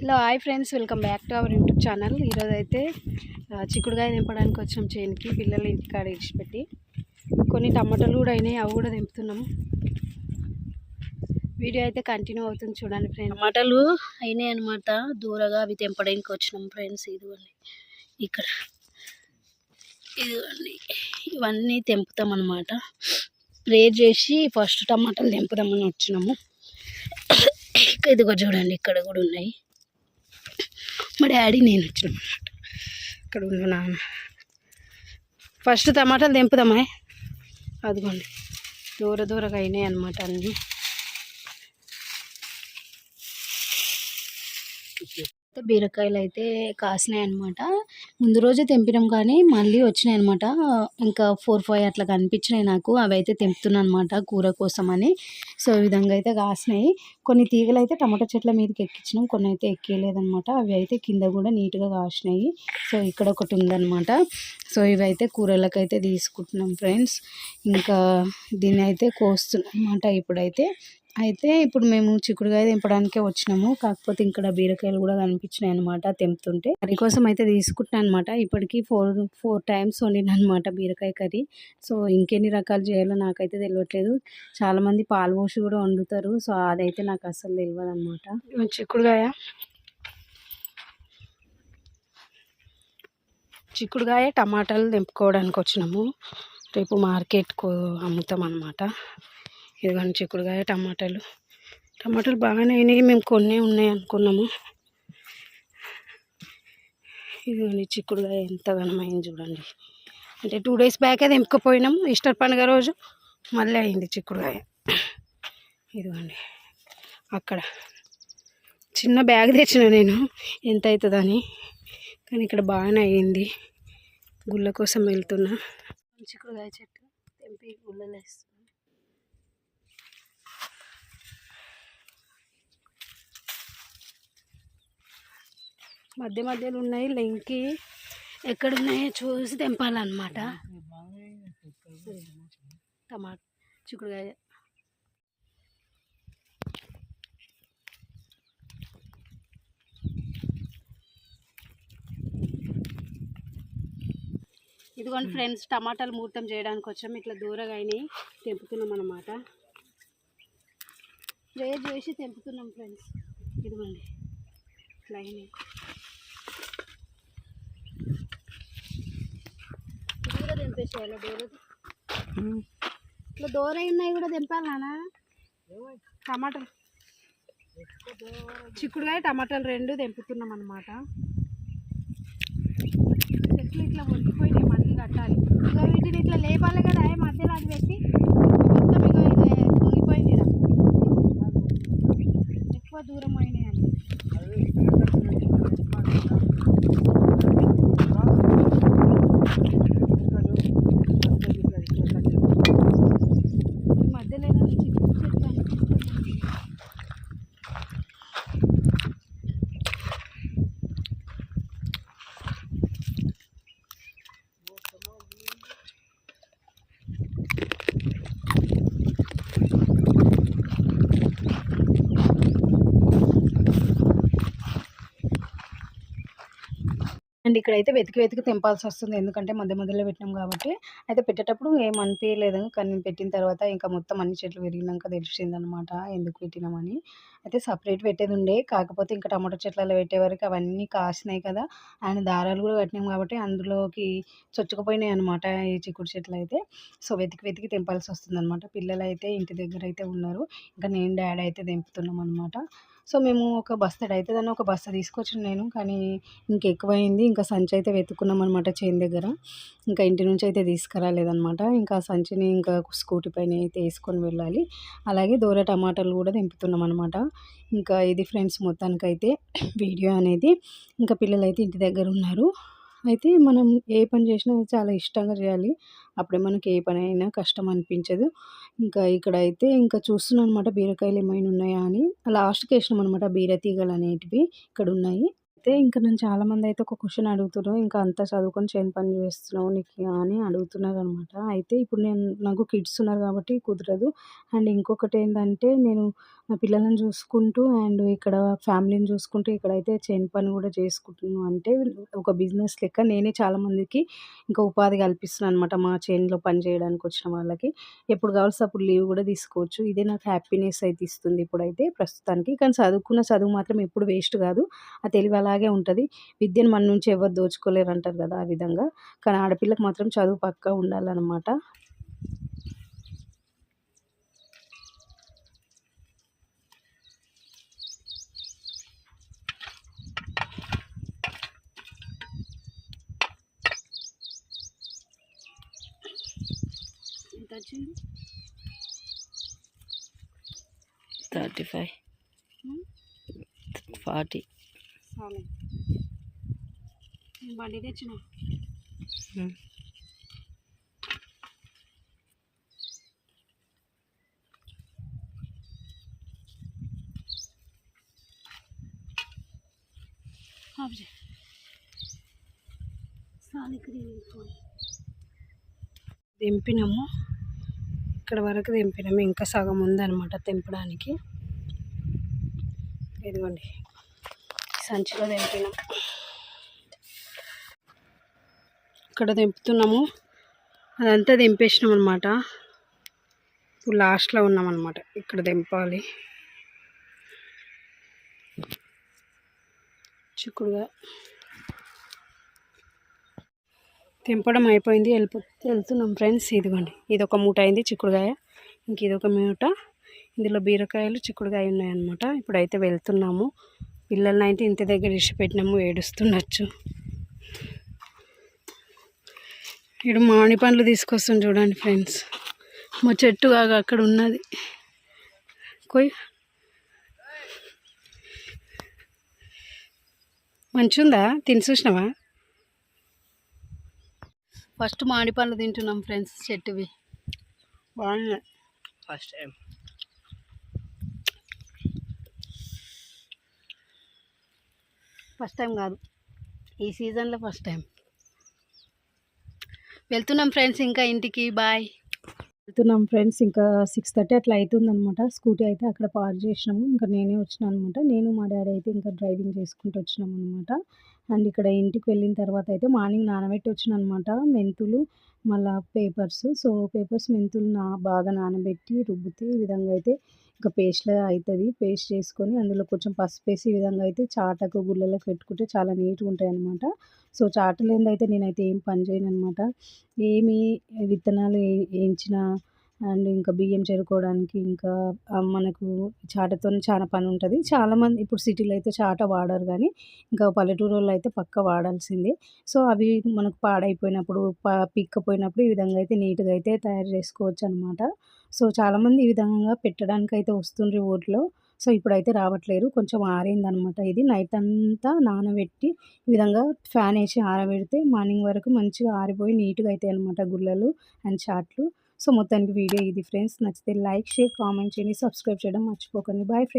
Hello hi friends. Welcome back to our YouTube channel. ఈరోజు అయితే చిక్కుడుగాయ చిక్కుడుకాయ తెంపడానికి వచ్చాం చేనుకి పిల్లలు ఇంటికాడ ఇడిచిపెట్టి. కొన్ని టమాటాలు కూడా అయినాయి అవి కూడా తెంపుతున్నాము వీడియో అయితే కంటిన్యూ అవుతుంది చూడండి ఫ్రెండ్స్. టమాటాలు అయినాయి అనమాట దూరగా అవి తెంపడానికి వచ్చినాం ఫ్రెండ్స్. ఇదిగోండి. ఇక్కడ. ఇదిగోండి. ఇవన్నీ తెంపుతాం అనమాట ప్రేర్ చేసి ఫస్ట్ టమాటాలు తెంపుదామని వచ్చినాము. ఇదిగో చూడండి ఇక్కడ కూడా ఉన్నాయి. డాడీ నేను వచ్చినాం అనమాట ఇక్కడ ఉన్న నాన్న. ఫస్ట్ టమాటాలు తెంపుదామా అదిగోండి. దూర దూరగా అయినాయి అనమాట అన్నీ. బీరకాయలు అయితే కాసినాయి అనమాట ముందు రోజే తెంపినాం కానీ మళ్ళీ వచ్చినాయి అనమాట ఇంకా ఫోర్ ఫైవ్ అట్లా కనిపించినాయి నాకు. అవి అయితే తెంపుతున్నాను అనమాట కూర కోసం అని సో ఈ విధంగా అయితే కాసినాయి. కొన్ని తీగలు అయితే టమాటా చెట్ల మీదకి ఎక్కించినాం కొన్ని అయితే ఎక్కియలేదనమాట అవి అయితే కింద కూడా నీట్గా కాసినాయి. సో ఇక్కడ ఒకటి ఉందనమాట సో ఇవి అయితే తీసుకుంటున్నాం ఫ్రెండ్స్. ఇంకా దీన్ని అయితే కోస్తున్నాం అనమాట ఇప్పుడైతే. అయితే ఇప్పుడు మేము చిక్కుడుకాయ తెంపడానికే వచ్చినాము. కాకపోతే ఇక్కడ బీరకాయలు కూడా కనిపించినాయి అనమాట తెంపుతుంటే. కర్రీ కోసం అయితే తీసుకుంటున్నాను అనమాట ఇప్పటికి ఫోర్ ఫోర్ టైమ్స్ వండిన అనమాట బీరకాయ కర్రీ. సో ఇంకెన్ని రకాలు చేయాలో నాకైతే తెలియట్లేదు చాలామంది పాలు పోసి కూడా వండుతారు. సో అదైతే నాకు అసలు తెలియదు అనమాట చిక్కుడుకాయ. చిక్కుడుకాయ టమాటాలు తెంపుకోవడానికి వచ్చినాము. రేపు మార్కెట్కు అమ్ముతాం అనమాట ఇదిగోండి చిక్కుడుకాయ టమాటాలు. టమాటాలు బాగానే అయినాయి మేము కొన్ని ఉన్నాయి అనుకున్నాము. ఇదిగోండి చిక్కుడుకాయ ఎంత ఘనమైంది చూడండి. అంటే టూ డేస్ బ్యాకే తెంపుకపోయినాం ఈస్టర్ పండుగ రోజు మళ్ళీ అయింది చిక్కుడుకాయ. ఇదిగోండి అక్కడ చిన్న బ్యాగ్ తెచ్చిన నేను ఎంత అవుతుందని కానీ ఇక్కడ బాగానే అయ్యింది గుళ్ళ కోసం వెళ్తున్నా. చిక్కుడుకాయ చెట్టు తెంపి గుళ్ళలో వేస్తున్నా మధ్య మధ్యలో ఉన్నాయి లింక్ ఎక్కడ ఉన్నాయో చూసి తెంపాలన్నమాట. టమాటా చిక్కుడుకాయ. ఇదిగోండి ఫ్రెండ్స్ టమాటాలు ముహూర్తం చేయడానికి వచ్చాము ఇట్లా దూరగా అయినాయి. తెంపుతున్నాం అనమాట స్ప్రే చేసి తెంపుతున్నాం ఫ్రెండ్స్. ఇదిగోండి. ఇట్లా అయినాయి ఇది కూడా తెంపేసేయాలి దూర ఇట్లా దూర ఉన్నాయి కూడా తెంపాలనా టమాటాలు చిక్కుడుకాయ టమాటాలు రెండు తెంపుతున్నాం అన్నమాట. చెట్లు ఇట్లా వండిపోయినాయి మళ్ళీ కట్టాలి. ఇక వీటిని ఇట్లా లేపాలి కదా మధ్యలో అది పెట్టి మొత్తం ఇక ఇది వంగిపోయింది ఈడ. ఎక్కువ దూరం అయినాయి అని ఈ మధ్యలో ఏదైనా చిక్కుడు చెట్టు కనిపిస్తుంది. అండ్ ఇక్కడైతే వెతికి వెతికి తెంపాల్సి వస్తుంది. ఎందుకంటే మధ్య మధ్యలో పెట్టినాం కాబట్టి. అయితే పెట్టేటప్పుడు ఏం అనిపించలేదు కానీ పెట్టిన తర్వాత ఇంకా మొత్తం అన్ని చెట్లు పెరిగినాక తెలిసిందనమాట ఎందుకు పెట్టినామని అయితే సపరేట్ పెట్టేది ఉండే. కాకపోతే ఇంకా టమాటో చెట్లలో పెట్టే వరకు అవన్నీ కాసినాయి కదా. అండ్ దారాలు కూడా కట్టినాం కాబట్టి అందులోకి చొచ్చుకుపోయినాయి అనమాట ఈ చిక్కుడు చెట్లు అయితే. సో వెతికి వెతికి తెంపాల్సి వస్తుంది అనమాట పిల్లలు అయితే ఇంటి దగ్గర అయితే ఉన్నారు. ఇంకా నేను డాడీ అయితే తెంపుతున్నాం అనమాట. సో మేము ఒక బస్తాడు అయితే దాన్ని ఒక బస్త తీసుకొచ్చిన నేను. కానీ ఇంకెక్కువైంది. ఇంకా సంచి అయితే వెతుక్కున్నాం అనమాట చేను దగ్గర. ఇంకా ఇంటి నుంచి అయితే తీసుకురాలేదనమాట ఇంకా సంచిని ఇంకా స్కూటీ పైన అయితే వేసుకొని వెళ్ళాలి. అలాగే దూర టమాటాలు కూడా తెంపుతున్నాం అనమాట ఇంకా ఇది ఫ్రెండ్స్ మొత్తానికైతే వీడియో అనేది. ఇంకా పిల్లలైతే ఇంటి దగ్గర ఉన్నారు. అయితే మనం ఏ పని చేసినా చాలా ఇష్టంగా చేయాలి. అప్పుడే మనకి ఏ పని అయినా కష్టం అనిపించదు. ఇంకా ఇక్కడ అయితే ఇంకా చూస్తున్నాను అనమాట బీరకాయలు ఏమైనా ఉన్నాయా అని. లాస్ట్కి వేసినాం అనమాట బీర తీగలు అనేటివి ఇక్కడ ఉన్నాయి అయితే ఇంకా నేను చాలామంది అయితే ఒక క్వశ్చన్ అడుగుతున్నారు ఇంకా అంతా చదువుకొని చేను పని చేస్తున్నావు నీకు అని అడుగుతున్నారు అనమాట అయితే ఇప్పుడు నేను నాకు కిడ్స్ ఉన్నారు కాబట్టి కుదరదు. అండ్ ఇంకొకటి ఏంటంటే నేను నా పిల్లలను చూసుకుంటూ అండ్ ఇక్కడ ఫ్యామిలీని చూసుకుంటూ ఇక్కడైతే చేను పని కూడా చేసుకుంటున్నాను. అంటే ఒక బిజినెస్ లెక్క నేనే చాలామందికి ఇంకా ఉపాధి కల్పిస్తున్నాను అనమాట మా చేనులో పని చేయడానికి వచ్చిన వాళ్ళకి. ఎప్పుడు కావాల్సి అప్పుడు లీవ్ కూడా తీసుకోవచ్చు. ఇదే నాకు హ్యాపీనెస్ అయితే ఇస్తుంది ఇప్పుడైతే ప్రస్తుతానికి. కానీ చదువుకున్న చదువు మాత్రం ఎప్పుడు వేస్ట్ కాదు. ఆ తెలివి అలాగే ఉంటుంది. విద్యను మన నుంచి ఎవరు దోచుకోలేరు అంటారు కదా ఆ విధంగా. కానీ ఆడపిల్లకు మాత్రం చదువు పక్కా ఉండాలన్నమాట. వచ్చింది? Thirty five. ఫార్టీ. బండి తెచ్చిన? దింపినాము ఇక్కడ వరకు దింపినాము ఇంకా సగం ఉందన్నమాట తెంపడానికి. ఇదిగోండి. సంచిలో దింపినాం ఇక్కడ దింపుతున్నాము అదంతా దింపేసినాం అనమాట ఇప్పుడు లాస్ట్లో ఉన్నామన్నమాట. ఇక్కడ దింపాలి చిక్కుడుగా తెంపడం అయిపోయింది. వెళ్ళిపో వెళ్తున్నాం ఫ్రెండ్స్. ఇదిగోండి. ఇది ఒక మూట అయింది చిక్కుడుగాయ ఇంక ఇది ఒక మూట. ఇందులో బీరకాయలు చిక్కుడుగాయ ఉన్నాయన్నమాట. ఇప్పుడైతే వెళ్తున్నాము. పిల్లల్ని అయితే ఇంటి దగ్గర ఇష్ట పెట్టినాము. ఏడుస్తుండొచ్చు. ఇక్కడ మామిడి పండ్లు తీసుకొస్తాం చూడండి ఫ్రెండ్స్. మా చెట్టు కాగా అక్కడ ఉన్నది. కొయ్. మంచిగుందా తిని చూసినావా? ఫస్ట్ మామిడి పండ్లు తింటున్నాం ఫ్రెండ్స్ చెట్టువి. బాగున్నాయి. First time. ఫస్ట్ టైం కాదు. ఈ సీజన్లో ఫస్ట్ టైం. వెళ్తున్నాం ఫ్రెండ్స్ ఇంకా ఇంటికి. బాయ్. వెళ్తున్నాం ఫ్రెండ్స్. ఇంకా సిక్స్ థర్టీ అట్లా అవుతుంది అనమాట స్కూటీ అయితే అక్కడ పార్క్ చేసినాము. ఇంకా నేనే వచ్చినాను అనమాట నేను మా డాడీ అయితే ఇంకా డ్రైవింగ్ చేసుకుంటూ వచ్చినాము అనమాట అండ్ ఇక్కడ ఇంటికి వెళ్ళిన తర్వాత అయితే మార్నింగ్ నానబెట్టి వచ్చిన అనమాట మెంతులు మళ్ళీ పేపర్స్. సో పేపర్స్ మెంతులు నా బాగా నానబెట్టి రుబ్బితే ఈ విధంగా అయితే ఇంకా పేస్ట్లా అవుతుంది పేస్ట్ చేసుకొని అందులో కొంచెం పసుపు వేసి ఈ విధంగా అయితే చాటకు గుళ్ళలకు పెట్టుకుంటే చాలా నీట్గా ఉంటాయి అనమాట సో చాట అయితే నేనైతే ఏం పని చేయను అనమాట ఏమి విత్తనాలు వేయించిన అండ్ ఇంకా బియ్యం చేరుకోవడానికి ఇంకా మనకు చాటతో చాలా పని ఉంటుంది. చాలామంది ఇప్పుడు సిటీలో అయితే చాట వాడరు కానీ ఇంకా పల్లెటూరులో వాళ్ళు అయితే పక్క వాడాల్సిందే. సో అవి మనకు పాడైపోయినప్పుడు ప పిక్కపోయినప్పుడు ఈ విధంగా అయితే నీట్గా అయితే తయారు చేసుకోవచ్చు అనమాట సో చాలామంది ఈ విధంగా పెట్టడానికి అయితే వస్తుండ్రు ఊర్లో సో ఇప్పుడైతే రావట్లేరు. కొంచెం ఆరిందనమాట ఇది. నైట్ అంతా నానబెట్టి ఈ విధంగా ఫ్యాన్ వేసి ఆరబెడితే మార్నింగ్ వరకు మంచిగా ఆరిపోయి నీట్గా అవుతాయి అనమాట గుళ్ళలు అండ్ చాట్లు. సో మొత్తానికి వీడియో ఇది ఫ్రెండ్స్. నచ్చితే లైక్ షేర్ కామెంట్ చేయండి. సబ్స్క్రైబ్ చేయడం మర్చిపోకండి. Bye friends.